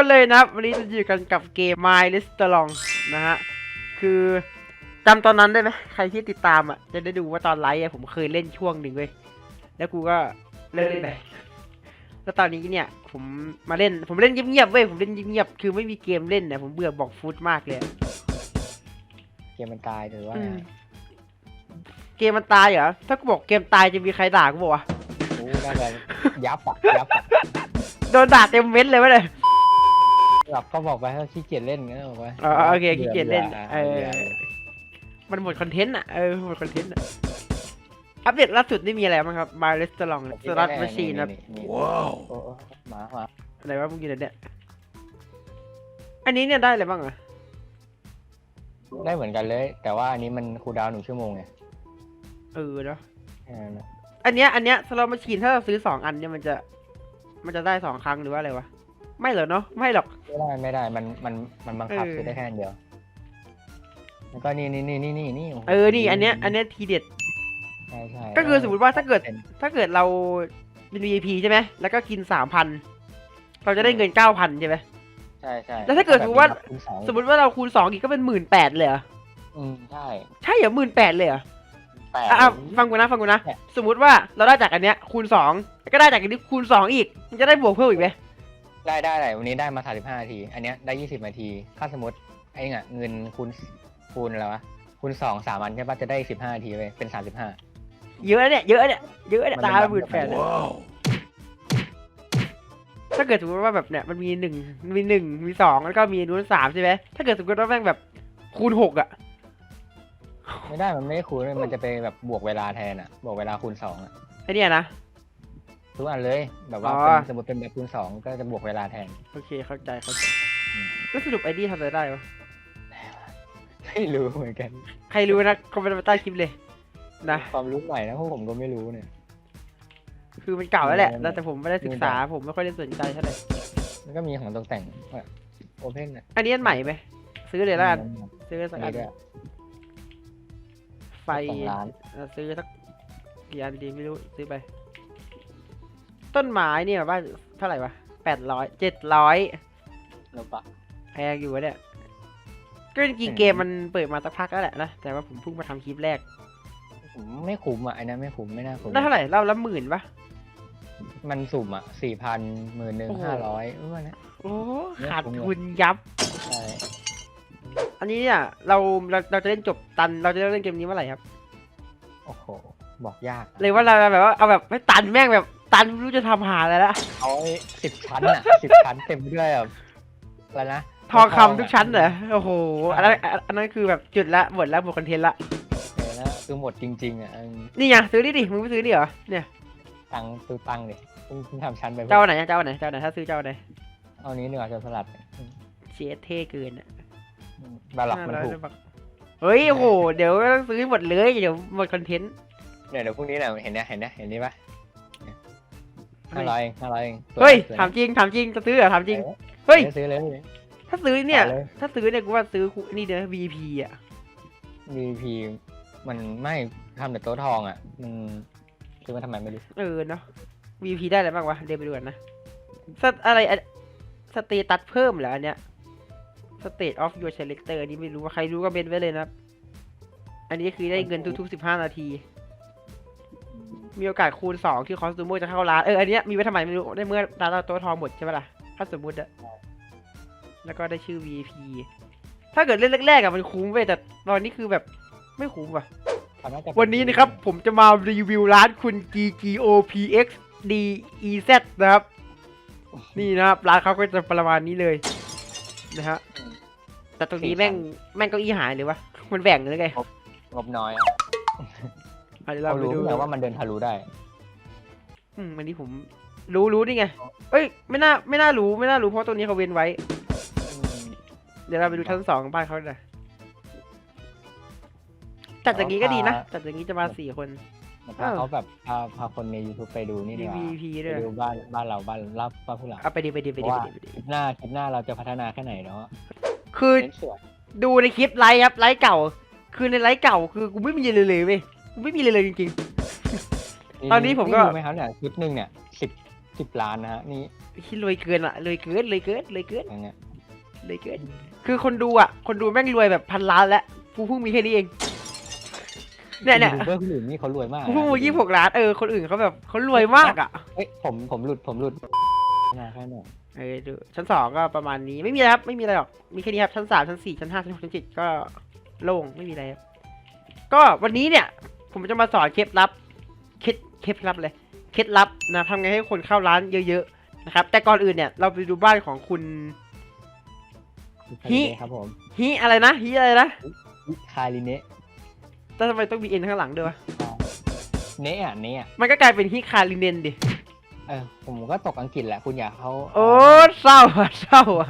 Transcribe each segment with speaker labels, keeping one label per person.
Speaker 1: คนเลยนะครับ วันนี้จะอยู่กันกับเกม My Restaurant นะฮะ คือจำตอนนั้นได้ไหมใครที่ติดตามอะ จะได้ดูว่าตอนไลฟ์อะผมเคยเล่นช่วงหนึ่งเว้ย แล้วกูก็เลิกเล่นไปแล้วตอนนี้เนี่ย ผมมาเล่น ผมเล่นเงียบๆเว้ย ผมเล่นเงียบๆคือไม่มีเกมเล่นเนี่ยผมเบื่อบอกฟุตมากเลยอะ
Speaker 2: เกมมันตายหรือว่า
Speaker 1: อื
Speaker 2: ไง
Speaker 1: มเกมมันตายเหรอ ถ้ากูบอกเกมตายจะมีใครด่ากูบอกวะ
Speaker 2: โอ้น่าจะยับอะยับอะ
Speaker 1: โดนด่าเต็มเม็ดเลยวะเลย
Speaker 2: แบบก็บอกไปว่าขี้เกียจเล่นก็บอกไป
Speaker 1: อ๋อโอเคขี้เกียจเล่น
Speaker 2: บื่
Speaker 1: เออ
Speaker 2: บื่
Speaker 1: มันหมดคอนเทนต์อะเออหมดคอนเทนต์อะอัปเดตล่าสุดนี่มีอะไรบ้างครับ My Restaurant สลัดมาชีนครับ
Speaker 2: ว้าวโอ้โอ้หมาหมา
Speaker 1: อะไรวะมึงอยู่ไหนเนี่ยอันนี้เนี่ยได้อะไรบ้างอะ
Speaker 2: ได้เหมือนกันเลย แต่ว่าอันนี้มันคูลดาวน์หนึ่งชั่วโมงไง
Speaker 1: เออเนาะ
Speaker 2: แค่นั้นนะ
Speaker 1: อันเนี้ยอันเนี้ยสลัดมาชีนถ้าเราซื้อสองอันเนี่ยมันจะ มันจะได้สองครั้งหรือว่าอะไรวะ ไม่เหรอเนาะไม่หรอก
Speaker 2: ไม่ได้ไม่ได้มันมันมันบังคับ
Speaker 1: เออ
Speaker 2: ซื้อได้แค่อันเดียว แล้วก็นี่นี่นี่นี่นี่นี่โโห
Speaker 1: เออนี่อันเนี้ยอันเนี้ยทีเด็ด
Speaker 2: ใช่ใช่
Speaker 1: ก็คือสมมติว่าถ้าเกิด
Speaker 2: เป็น
Speaker 1: ถ้าเกิดเราเป็น VIP ใช่ไหมแล้วก็กินสามพันเราจะได้เงินเก้าพันใช่ไหม
Speaker 2: ใช่ใช่
Speaker 1: แล้วถ้าเกิดสมมุติว่า
Speaker 2: คูณสอง
Speaker 1: สมมติว่าเราคูณสองอีกก็เป็นหมื่นแปดเลยเหรอ
Speaker 2: อืมใช่
Speaker 1: ใช่เหรอหมื่นแปดเลยเหรอ
Speaker 2: แปด
Speaker 1: อะอะฟังกูนะฟังกูนะ
Speaker 2: เนี่ย
Speaker 1: สมมุติว่าเราได้จากอันเนี้ยคูณสองแล้วก็ได้จากอันนี้คูณสองอีกมันจะได้บวกเพิ่มอีกไหม
Speaker 2: ได้ได้ได้วันนี้ได้มาสามสิบห้านาที อันเนี้ยได้ยี่สิบนาที ถ้าสมมติไอ้เงี้ยเงินคูณคูณอะไรวะคูณสองสามอันใช่ปะจะได้สิบห้านาทีเลยเป็นสามสิบห้า
Speaker 1: เยอะเนี่ยเยอะเนี่ยเยอะเนี่ย
Speaker 2: มัน
Speaker 1: ตา
Speaker 2: เป็น
Speaker 1: หมื่นแปด
Speaker 2: แบบ
Speaker 1: ถ้าเกิดสมมติว่าแบบเนี่ยมันมีหนึ่งมีหนึ่งมีสองแล้วก็มีนู้นสามใช่ไหมถ้าเกิดสมมติว่าแม่งแบบคูณหกอะ
Speaker 2: ไม่ได้มันไม่ได้คูณมันจะไปแบบบวกเวลาแทนอะ บวกเวลาคูณสองอะ
Speaker 1: ไอเนี่ยนะ
Speaker 2: ทุกอันเลย แบบว่า
Speaker 1: อ๋อ
Speaker 2: เป็นสมมติเป็นแบบคูณสองก็จะบวกเวลาแทน
Speaker 1: โอเคเข้าใจเข้าใจ
Speaker 2: อืม
Speaker 1: แล้วสรุปไอดีทำอะไรได้วะ
Speaker 2: ไม่รู้เหมือนกัน
Speaker 1: ใครรู้นะคอมเมนต์มาใต้คลิปเลยนะ
Speaker 2: ความรู้ใหม่นะพวกผมก็ไม่รู้เนี่ย
Speaker 1: คือมันเก่าแล้วแหละ
Speaker 2: อืม
Speaker 1: แล้วแต่ผมไม่ได้ศึกษาผมไม่ค่อยได้สนใจเท่าไหร่
Speaker 2: มันก็มีของตกแต่งแบบโอเพนอะ
Speaker 1: อันนี้อันใหม่ไหมซื้อเลยแล้วกันซื้อสักอัน
Speaker 2: มีด้วย
Speaker 1: ไฟ
Speaker 2: สองล้าน
Speaker 1: เอ่อซื้อสักกี่อันดีไม่รู้ซื้อไป ต้นไม้เนี่ยแบบว่าเท่าไหร่วะแปดร้อยเจ็ดร้อย
Speaker 2: แล้วปะ
Speaker 1: แพงอยู่วะเนี่ยก็จริงๆเกมมันเปิดมาสักพักแล้วแหละนะ แต่ว่าผมเพิ่งมาทำคลิปแรก
Speaker 2: ผมไม่คุ้มอะไอ้นั้นไม่คุ้มไม่น่าคุ้ม
Speaker 1: ได้เท่าไหร่เล่าละหมื่นปะ
Speaker 2: มันสุ่มอะสี่พันหมื่นหนึ่ง
Speaker 1: โอ้โห
Speaker 2: ห้าร้อยเออนะ
Speaker 1: โอ้
Speaker 2: เนี่ย
Speaker 1: ขาด
Speaker 2: ผมเนี่ย
Speaker 1: ทุนยับ
Speaker 2: ใช่
Speaker 1: อันนี้เนี่ยเราเราเราจะเล่นจบตันเราจะเล่นเกมนี้เมื่อไหร่ครับ
Speaker 2: โอ้โห บอกยากนะ
Speaker 1: เลยว่าเราแบบว่าเอาแบบไม่ตันแม่งแบบ ตันไม่รู้จะทำหาอะไรละ
Speaker 2: เอาสิบชั้นอะสิบชั้นเต็มไปด้วยแบบอะไรนะ
Speaker 1: ทองคำทุกชั้นเหรอโอ้โหอันนั้นอันนั้นคือแบบจุดละหมดแล้วหมดคอนเทนต์ละ
Speaker 2: เออนะคือหมดจริง ๆอะเออ
Speaker 1: นี่ไงซื้อดิดิมึงไม่ซื้อดิเหรอเนี่ย
Speaker 2: ตังค์ซื้อตังค์ดิเพิ่งเพิ่งทำชั้นไป
Speaker 1: เจ้าไหนอะเจ้าไหนเจ้าไหนถ้าซื้อเจ้าไหน
Speaker 2: เอานี้เหนือจะสลัด
Speaker 1: เชียเท่เกินอะ
Speaker 2: บาหลักมันถูก
Speaker 1: 500บาทเฮ้ยโอ้โหเดี๋ยวต้องซื้อหมดเลยเดี๋ยวหมดคอนเทนต์
Speaker 2: เนี่ยเดี๋ยวพรุ่งนี้เนี่ยเห็นเนี่ยเห็นเนี่ยเห็นนี่ปะ ห้าร้อยเองห้าร้อยเองสว
Speaker 1: เฮ้ย
Speaker 2: สว
Speaker 1: ถามจริงถามจริงจะซื้อเหรอถามจริง
Speaker 2: เออ
Speaker 1: เฮ้ย
Speaker 2: ซื้อเลย
Speaker 1: ถ้าซื้อเนี่ย
Speaker 2: เอาเลย
Speaker 1: ถ้าซื้อเนี่ยกูว่าซื้อคุนี่เด้อ VP อะ
Speaker 2: VP มันไม่ทำแต่โต๊ะทองอะมันซื้อมาทำไมไม่รู้
Speaker 1: เออเนาะ VP ได้อะไรบ้างวะ เดี๋ยวไปดูกันนะสเตอะไรอะสเตตัสเพิ่มเหรออันเนี้ย State of your selector อันนี้ไม่รู้ว่าใครรู้ก็เบนไว้เลยนะครับ อันนี้คือได้เงินทุกๆสิบห้านาที มีโอกาสคูณสองที่คอสตูมจะเข้าร้าน เอออันเนี้ยมีไว้ทำไมไม่รู้ได้เมื่อร้านเราโต๊ะทองหมดใช่ปะล่ะถ้าสมมติอะแล้วก็ได้ชื่อ VIP ถ้าเกิดเล่นแรกๆอะมันคุ้มเว้ยแต่ตอนนี้คือแบบไม่คุ้มว่ะ
Speaker 2: เขาาจะเป็
Speaker 1: วันนี้นะครับผมจะมารีวิวร้านคุณ GGOPX DEZ นะครับ นี่นะครับร้านเขาก็จะประมาณนี้เลยนะฮะแต่ตรงนี้แม่งแม่งเก้าอี้หายเลยวะมันแบ่งเลยไง
Speaker 2: งบน้อย อะ
Speaker 1: เอาเดี๋ยวเรา
Speaker 2: เขา
Speaker 1: ไป
Speaker 2: รู้
Speaker 1: ดู
Speaker 2: แต่ว่ามันเดินทะลุได้
Speaker 1: อืมวันนี้ผมรู้รู้นี่ไงเอ้ยไม่น่าไม่น่ารู้ไม่น่ารู้เพราะตรงนี้เขาเว้นไว้ เดี๋ยวเราไปดูชั้นสองของบ้านเขาหน่อยจัดอย่างนี้ก็ดีนะจัดอย่างนี้จะมาสี่คน
Speaker 2: ถ้าเขาแบบพาพาคนใน YouTube ไปดูนี่ดีกว่า
Speaker 1: VVP
Speaker 2: ไป
Speaker 1: ด้วย
Speaker 2: ดูบ้านบ้านเราบ้านรับบ้านผู้หลัง
Speaker 1: เอาไปดีไปดีไปดีไปดีไปดี
Speaker 2: คลิปหน้าคลิปหน้าเราจะพัฒนาแค่ไหนเนาะ
Speaker 1: คือ
Speaker 2: เน้นสวย
Speaker 1: ดูในคลิปไลฟ์ครับไลฟ์เก่า คือในไลฟ์เก่าคือกูไม่มีเลยเลยเว้ยกู ไม่มีเลยเลยจริง ตอนนี้ผมก็
Speaker 2: รู้ไหมครับเนี่ยคลิปหนึ่งเนี่ยสิบสิบล้านนะฮะนี่
Speaker 1: ๆที่รวยเกินอะรวยเกินรวยเกินรวยเกิน
Speaker 2: อย่างเงี้ย
Speaker 1: รวยเกิน คือคนดูอะคนดูแม่งรวยแบบพันล้านแล้วกูเพิ่งมีแค่นี้เอง เนี่ยเนี่ย
Speaker 2: ยูทูบเบอร์คนอื่นนี่เขารวยมาก
Speaker 1: กูเพิ่งมียี่หกล้านเออคนอื่นเขาแบบเขารวยมากอะ
Speaker 2: เอ้ยผมผมหลุดผมหลุดมาแค่เนี่ย
Speaker 1: เออดูชั้นสองก็ประมาณนี้ไม่มีอะไรครับไม่มีอะไรหรอกมีแค่นี้ครับชั้นสามชั้นสี่ชั้นห้าชั้นหกชั้นเจ็ดก็โล่งไม่มีอะไรครับก็วันนี้เนี่ย ผมจะมาสอนเคล็ดลับเคล็ดเคล็ดลับเลยเคล็ดลับนะทำไงให้คนเข้าร้านเยอะๆนะครับ แต่ก่อนอื่นเนี่ยเราไปดูบ้านของคุณ ฮิ
Speaker 2: ครับผม
Speaker 1: ฮิอะไรนะฮิอะไรนะ
Speaker 2: คาริเนะ
Speaker 1: แต่ทำไมต้องมีเอ็นข้างหลังด้วยวะ
Speaker 2: เนะอะเนะอะ
Speaker 1: มันก็กลายเป็นฮิคาริเนนดิ
Speaker 2: เออผมก็ตกอังกฤษแหละคุณอยากเขา
Speaker 1: โอ้เศร้าอะเศร้าอะ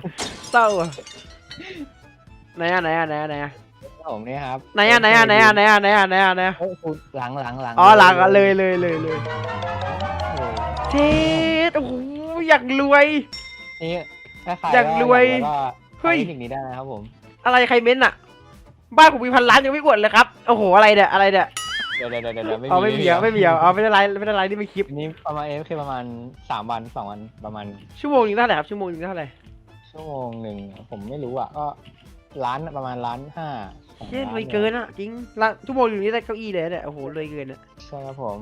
Speaker 1: เศร้าอะไหนอะไหนอะไหนอะไหนอะ
Speaker 2: ผมเนี่ยครับ
Speaker 1: ไหนอะไหนอะไหนอะไหนอะไหนอะไหนอะไหนอะ
Speaker 2: เอ้ยคุณหลังหลังหลัง
Speaker 1: อ๋อหลังอะเลยเลยเลยเลย
Speaker 2: เออ
Speaker 1: เจ็ดโอ้โหอยากรวย
Speaker 2: นี่ถ้าใคร
Speaker 1: อยากรวย
Speaker 2: ก็
Speaker 1: เฮ้ย
Speaker 2: ใช้เทคนิคนี้ได้นะครับผม
Speaker 1: อะไรใครเม้นต์อะบ้านผมมีพันล้านยังไม่กดเลยครับโอ้โหอะไรเนี่ยอะไรเนี่ย
Speaker 2: เดี๋ยวเดี๋ยวเดี๋ยวเดี๋ยวไม่
Speaker 1: อ๋อไม่มีเหรอไม่มีเหรออ๋อไม่ได้ไลฟ์ไม่ได้ไลฟ์นี่เป็นคลิป
Speaker 2: อันนี้ประมาณเอฟคือประมาณสามวันสองวันประมาณ
Speaker 1: ชั่วโมงนึงเท่าไหร่ครับชั่วโมงนึงเท่าไหร่
Speaker 2: ชั่วโมงหนึ่งผมไม่รู้อะก็ ล้านประมาณล้านห้าสอง
Speaker 1: เชี่ย
Speaker 2: ล้าน
Speaker 1: รวยเกินอะจริงละชั่วโมงนึงนี่ได้เก้าอี้เลยเนี่ยโอ้โหรวยเกินอะ
Speaker 2: ใช่ครับผม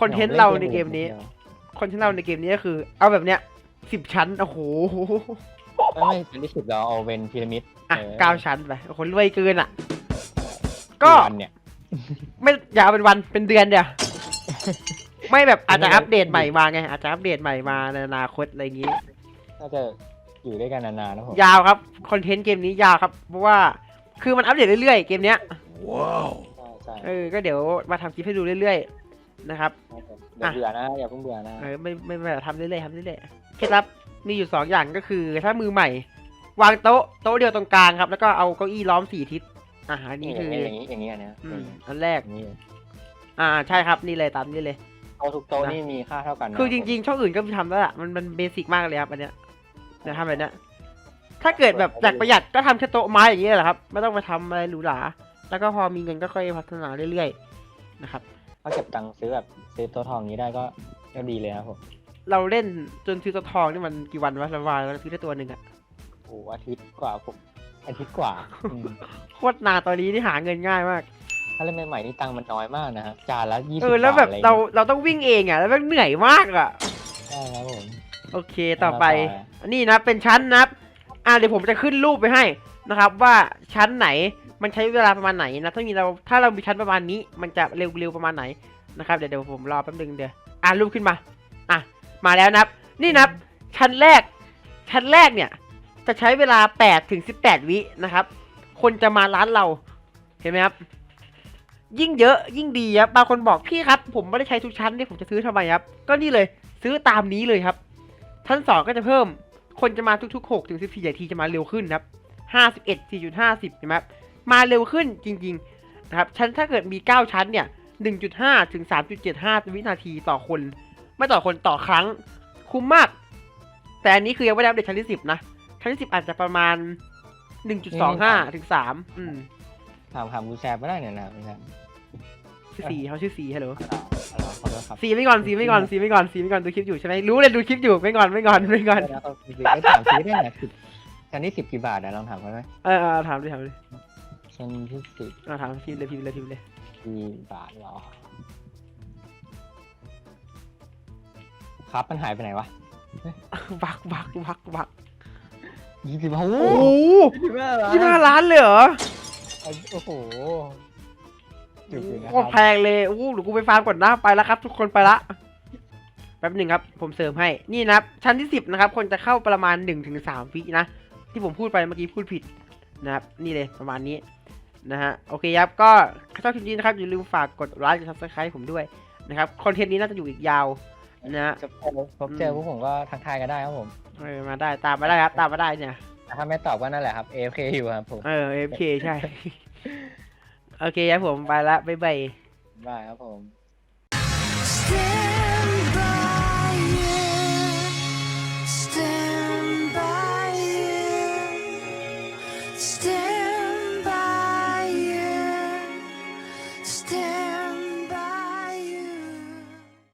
Speaker 1: คอนเทนต์เราในเกมนี้คอนเทนต์เราในเกมนี้ก็คือ เอาแบบเนี้ยสิบชั้นโอ้โห
Speaker 2: ไม่ไม่เป็นที่สุดเราเอาเป็นพีระมิด
Speaker 1: อะ
Speaker 2: ออ
Speaker 1: เก้าชั้นไปโอ้โหรวยเกินอะก็
Speaker 2: วันเนี่ย
Speaker 1: ไม่อย่าเอาเป็นวันเป็นเดือนเดียวไม่แบบอาจจะอัปเดตใหม่มาไงอาจจะอัปเดตใหม่มาในอนาคตอะไรอย่างงี้
Speaker 2: น่าจะ อยู่ด้วยกันนานๆนะผม
Speaker 1: ยาวครับคอนเทนต์เกมนี้ยาวครับ เพราะว่าคือมันอัปเดตเรื่อยๆเกมเนี้ย
Speaker 2: ใช่ใช่
Speaker 1: เออก็เดี๋ยวมาทำคลิปให้ดูเรื่อยๆนะครับ
Speaker 2: อย่าเบื่อนะอย่าเพิ่งเบื่อนะ
Speaker 1: เออไม่ไม่ไม่ทำเรื่อยๆทำเรื่อยๆเคล็ดลับมีอยู่สองอย่างก็คือถ้ามือใหม่ วางโต๊ะโต๊ะเดียวตรงกลางครับ แล้วก็เอาเก้าอี้ล้อมสี่ทิศอ่าอันนี้คือ
Speaker 2: อย่างนี้อย่างนี้อันเนี้ย
Speaker 1: อืมอันแรก
Speaker 2: อย่างนี้
Speaker 1: อ่าใช่ครับนี่เลยตามนี้เลย
Speaker 2: โต๊ะทุกโต๊ะนี่มีค่าเท่ากันนะ
Speaker 1: คือจริงๆช่องอื่นก็ทำแล้วล่ะมันมันเบสิกมากเลยครับอันเนี้ย เดี๋ยวทำแบบเนี้ยถ้าเกิดแบบอยากประหยัดก็ทำแค่โต๊ะไม้อย่างเงี้ยแหละครับ ไม่ต้องไปทำอะไรหรูหรา แล้วก็พอมีเงินก็ค่อยพัฒนาเรื่อยๆนะครับ
Speaker 2: ถ้าเก็บตังค์ซื้อแบบซื้อโต๊ะทองนี้ได้ก็ก็ดีเลยครับผม
Speaker 1: เราเล่นจนซื้อตัวทองนี่มันกี่วันวะละวายแล้วซื้อได้ตัวหนึ่งอะ
Speaker 2: โอ้อาทิตย์กว่าผมอาทิตย์กว่าอืม
Speaker 1: โคตรนานตอนนี้ที่หาเงินง่ายมาก
Speaker 2: ถ้าเล่นใหม่ๆนี่ตังค์มันน้อยมากนะฮะจานละยี่สิบ
Speaker 1: เออแล้วแบบ
Speaker 2: อะไร
Speaker 1: เราเราต้องวิ่งเองอะแล้วแม่งเหนื่อยมากอะ
Speaker 2: ใช่ครับผม
Speaker 1: โอเคต่อไป
Speaker 2: ต่อไป
Speaker 1: อันนี้นะเป็นชั้นนะครับ อ่าเดี๋ยวผมจะขึ้นรูปไปให้นะครับ ว่าชั้นไหนมันใช้เวลาประมาณไหนนะถ้ามีเราถ้าเรามีชั้นประมาณนี้ มันจะเร็วเร็วประมาณไหนนะครับเดี๋ยวเดี๋ยวผมรอแป๊บนึงเดี๋ยวอ่ารูปขึ้นมาอะมาแล้วนะครับ นี่นะครับ ชั้นแรก ชั้นแรกเนี่ย จะใช้เวลา8ถึง18 วินะครับ คนจะมาร้านเราเห็นไหมครับ ยิ่งเยอะยิ่งดีครับบางคนบอกพี่ครับ ผมไม่ได้ใช้ทุกชั้นนี่ผมจะซื้อทำไมครับ ก็นี่เลยซื้อตามนี้เลยครับ ชั้นสองก็จะเพิ่มคนจะมาทุกๆ6ถึง14นาทีจะมาเร็วขึ้นครับ51 4.50เห็นไหมครับมาเร็วขึ้นจริงๆนะครับชั้นถ้าเกิดมี 9 ชั้นเนี่ย 1.5 ถึง 3.75 วินาทีต่อคน ไม่ต่อคนต่อครั้ง คุ้มมาก แต่อันนี้คือยังไม่ได้อัปเดตชั้นที่ 10 นะ ชั้นที่ 10 อาจจะประมาณ 1.25 ถึง 3 อืม
Speaker 2: ถามถามคุณแซมไม่ได้เนี่ยนะคุณแซม
Speaker 1: ชื่อสีเขาชื่อสีฮัลโหล
Speaker 2: อ่า ขอโทษครับ
Speaker 1: สีไม่ก่อนสีไม่ก่อนสีไม่ก่อนสีไม่ก่อนดูคลิปอยู่ใช่ไหมรู้เลยดูคลิปอยู่ไม่ก่อนไม่ก่อนไม่ก่อน
Speaker 2: นะครับไอ้ถามซื้อได้ไหนสิบชั้นที่สิบกี่บาทนะลองถามเขาไหม
Speaker 1: เออเออถามดิถามดิ
Speaker 2: ชั้นที่สิบ
Speaker 1: อ่าถามพิมพ์เลยพิมพ์เลยพิมพ์เลย
Speaker 2: กี่บาทเหรอ ครับมันหายไปไหนวะ
Speaker 1: บักบักบักบัก
Speaker 2: ยี่สิบโอ้
Speaker 1: โอ้
Speaker 2: โห
Speaker 1: โห
Speaker 2: ยี่สิบห้าล้าน
Speaker 1: ยี่ห้าล้านเลยเหรอ
Speaker 2: โอ้โห จุดอยู่นะ
Speaker 1: โค
Speaker 2: ค
Speaker 1: ตรแพ
Speaker 2: รับ
Speaker 1: งเลยโอ้โหเดี๋ยวกูไปฟาร์มก่อนนะไปแล้วครับ ทุกคนไปละแป๊บหนึ่งครับ ผมเสริมให้นี่นะครับชั้นที่สิบนะครับ คนจะเข้าประมาณหนึ่งถึงสามวินะที่ผมพูดไปเมื่อกี้พูดผิดนะครับนี่เลยประมาณนี้นะฮะโอเคครับก็ถ้าชอบคลิปนี้นะครับอย่าลืมฝากกดไลค์กดซับสไครต์ผมด้วยนะครับคอนเทนต์นี้น่าจะอยู่อีกยาวนะฮะ
Speaker 2: จะพบพบเจอพวกผมก็ทักทายกันได้ครับผม
Speaker 1: เออมาได้ตามมาได้ครับตามมาได้เนี่ย
Speaker 2: แต่ถ้าไม่ตอบก็นั่นแหละครับ AFK อยู่ครับผม
Speaker 1: เออ FK ใช่ โอเคครับผมไปละบ๊ายบาย
Speaker 2: บายครับผม